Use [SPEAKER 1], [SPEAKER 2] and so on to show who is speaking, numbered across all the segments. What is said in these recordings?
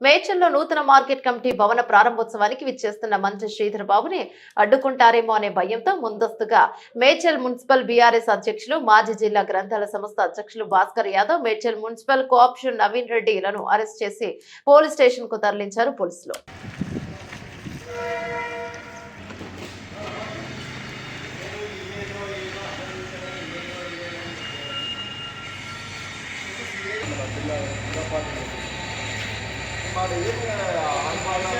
[SPEAKER 1] మేచల్లో నూతన market committee భవన ప్రారంభోత్సవానికి విచ్చేస్తున్న మంత్రి శ్రీధర్ బాబుని అడ్డుకుంటారేమో అనే భయంతో ముందస్తుగా మేడ్చల్ మున్సిపల్ బీఆర్ఎస్ అధ్యక్షులు మాజీ జిల్లా గ్రంథాల సంస్థ అధ్యక్షులు భాస్కర్ యాదవ్ మేడ్చల్ మున్సిపల్ కోఆప్షన్ నవీన్ రెడ్డిలను అరెస్ట్ చేసి పోలీస్ స్టేషన్కు తరలించారు పోలీసులు.
[SPEAKER 2] మాది ఏమి ఆందోళన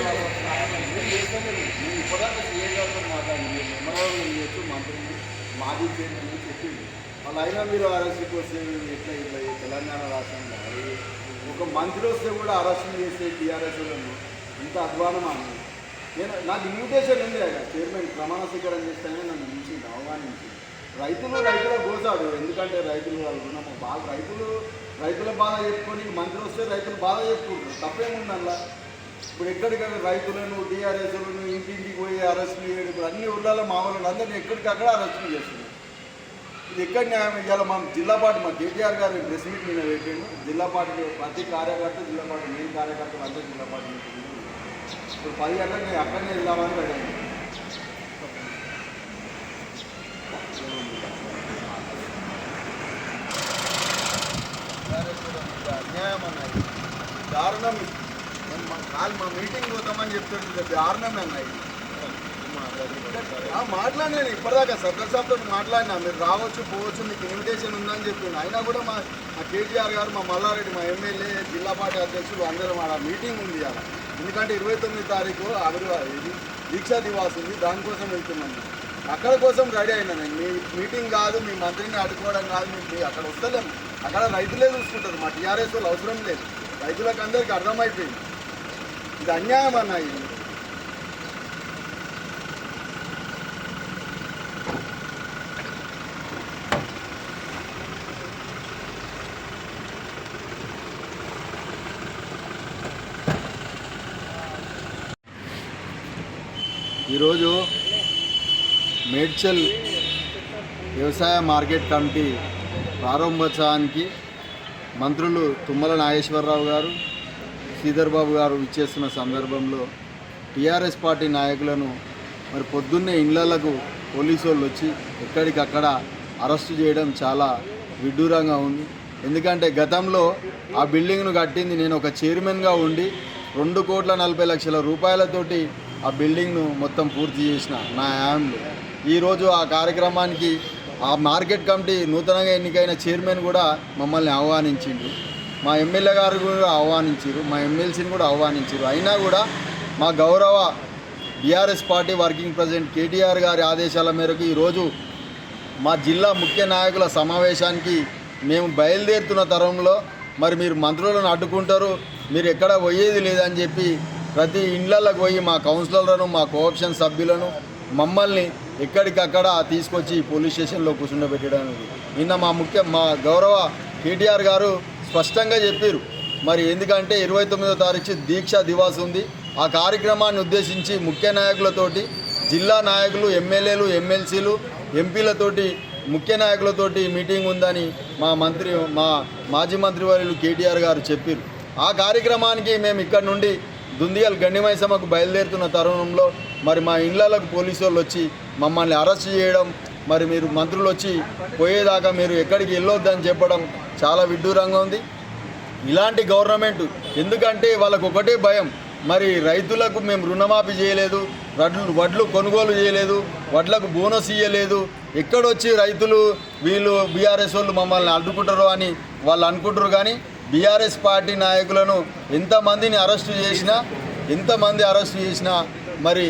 [SPEAKER 2] ఏం చేస్తాను నేను ఇప్పటిదాకా సీఏ గారితో మాట్లాడి మీరు మెమరాలు చేయొచ్చు మాజీ చైర్మన్ చెప్పింది వాళ్ళు అయినా మీరు అరెస్ట్ వస్తే ఎట్లా ఇట్లా తెలంగాణ రాష్ట్రంలో ఒక మంత్రి వస్తే కూడా అరెస్ట్ చేసే టీఆర్ఎస్ వాళ్ళను ఇంత అధ్వానం అని నేను నాకు ఇన్విటేషన్ ఉంది అక్కడ చైర్మన్ ప్రమాణ స్వీకారం నన్ను మించింది అవమానించింది రైతులు రైతుల గోసాడు. ఎందుకంటే రైతులు వాళ్ళు రుణము బాగా రైతులు రైతుల బాధ చెప్పుకొని మంత్రి వస్తే రైతులు బాధ చెప్పుకుంటారు. తప్పేముంది అలా ఇప్పుడు ఎక్కడికక్కడ రైతులను టీఆర్ఎస్లను ఇంటింటికి పోయి అరెస్టులు చేయడం ఇప్పుడు అన్ని ఊళ్ళలో మా వాళ్ళు అందరినీ ఎక్కడికక్కడ అరెస్టులు చేస్తున్నారు. ఇది ఎక్కడ న్యాయం ఇవ్వాలో మా జిల్లా పార్టీ? మా కేటీఆర్ గారు ప్రెస్ మీట్ మీద పెట్టాడు. జిల్లా పార్టీ ప్రతి కార్యకర్త జిల్లా పార్టీ మెయిన్ కార్యకర్తలు అందరూ జిల్లా పార్టీ. ఇప్పుడు పది గంటలకు నేను అక్కడనే వెళ్దామని వెళ్ళాను దారుణం. ఇది. మా మీటింగ్ పోతామని చెప్తాడు ఇది. దారుణమే అన్న మాట్లాడినాను ఇప్పటిదాకా సర్దార్ సాబ్తో మాట్లాడినా. మీరు రావచ్చు పోవచ్చు మీకు ఇన్విటేషన్ ఉందని చెప్పిండు. అయినా కూడా మా మా కేటీఆర్ గారు మా మల్లారెడ్డి మా ఎమ్మెల్యే జిల్లా పార్టీ అధ్యక్షులు అందరూ మా మీటింగ్ ఉంది అలా ఎందుకంటే ఇరవై తొమ్మిది తారీఖు ఆవిర్వా ఇది దీక్షా దివాస్ ఉంది. దానికోసం వెళ్తున్నాను అక్కడ కోసం రెడీ అయినా నేను. మీ మీటింగ్ కాదు మీ మంత్రిని అడుకోవడం కాదు మీకు మీ అక్కడ వస్తలేము అక్కడ రైతులే చూసుకుంటారు. మా టీఆర్ఎస్ వాళ్ళు అవసరం లేదు. రైతులకు అందరికీ అర్థమైపోయింది. ఇది అన్యాయం అన్న ఇది. ఈరోజు మేడ్చల్ వ్యవసాయ మార్కెట్ కమిటీ ప్రారంభోత్సవానికి మంత్రులు తుమ్మల నాగేశ్వరరావు గారు శ్రీధర్ బాబు గారు ఇచ్చేస్తున్న సందర్భంలో టీఆర్ఎస్ పార్టీ నాయకులను మరి పొద్దున్నే ఇళ్ళకు పోలీసు వాళ్ళు వచ్చి ఎక్కడికక్కడ అరెస్టు చేయడం చాలా విడ్డూరంగా ఉంది. ఎందుకంటే గతంలో ఆ బిల్డింగ్ను కట్టింది నేను ఒక చైర్మన్గా ఉండి రెండు కోట్ల నలభై లక్షల రూపాయలతోటి ఆ బిల్డింగ్ను మొత్తం పూర్తి చేసిన నా యాంలో ఈరోజు ఆ కార్యక్రమానికి ఆ మార్కెట్ కమిటీ నూతనంగా ఎన్నికైన చైర్మన్ కూడా మమ్మల్ని ఆహ్వానించిండు. మా ఎమ్మెల్యే గారు కూడా ఆహ్వానించారు మా ఎమ్మెల్సీని కూడా ఆహ్వానించారు అయినా కూడా మా గౌరవ BRS party working president KTR గారి ఆదేశాల మేరకు ఈరోజు మా జిల్లా ముఖ్య నాయకుల సమావేశానికి మేము బయలుదేరుతున్న తరంలో మరి మీరు మంత్రులను అడ్డుకుంటారు మీరు ఎక్కడ పోయేది లేదని చెప్పి ప్రతి ఇండ్లకు పోయి మా కౌన్సిలర్లను మా కోఆప్షన్ సభ్యులను మమ్మల్ని ఎక్కడికక్కడ తీసుకొచ్చి పోలీస్ స్టేషన్లో కూర్చుండబెట్టడానికి నిన్న మా ముఖ్య మా గౌరవ కేటీఆర్ గారు స్పష్టంగా చెప్పారు. మరి ఎందుకంటే ఇరవై తొమ్మిదో తారీఖు దీక్షా దివాస్ ఉంది. ఆ కార్యక్రమాన్ని ఉద్దేశించి ముఖ్య నాయకులతోటి జిల్లా నాయకులు ఎమ్మెల్యేలు ఎమ్మెల్సీలు ఎంపీలతోటి ముఖ్య నాయకులతోటి మీటింగ్ ఉందని మా మంత్రి మా మాజీ మంత్రివర్యులు కేటీఆర్ గారు చెప్పారు. ఆ కార్యక్రమానికి మేము ఇక్కడ నుండి దుందిగల్ గండిమైసమ్మకు బయలుదేరుతున్న తరుణంలో మరి మా ఇండ్లకు పోలీసు వాళ్ళు వచ్చి మమ్మల్ని అరెస్ట్ చేయడం మరి మీరు మంత్రులు వచ్చి పోయేదాకా మీరు ఎక్కడికి వెళ్ళొద్దని చెప్పడం చాలా విడ్డూరంగా ఉంది. ఇలాంటి గవర్నమెంట్ ఎందుకంటే వాళ్ళకు ఒకటే భయం మరి రైతులకు మేము రుణమాఫీ చేయలేదు వడ్లు వడ్లు కొనుగోలు చేయలేదు వడ్లకు బోనస్ ఇవ్వలేదు ఎక్కడొచ్చి రైతులు వీళ్ళు బీఆర్ఎస్ వాళ్ళు మమ్మల్ని అడ్డుకుంటారు అని వాళ్ళు అనుకుంటారు కానీ బీఆర్ఎస్ పార్టీ నాయకులను ఎంతమందిని అరెస్టు చేసినా ఎంతమంది అరెస్టు చేసినా మరి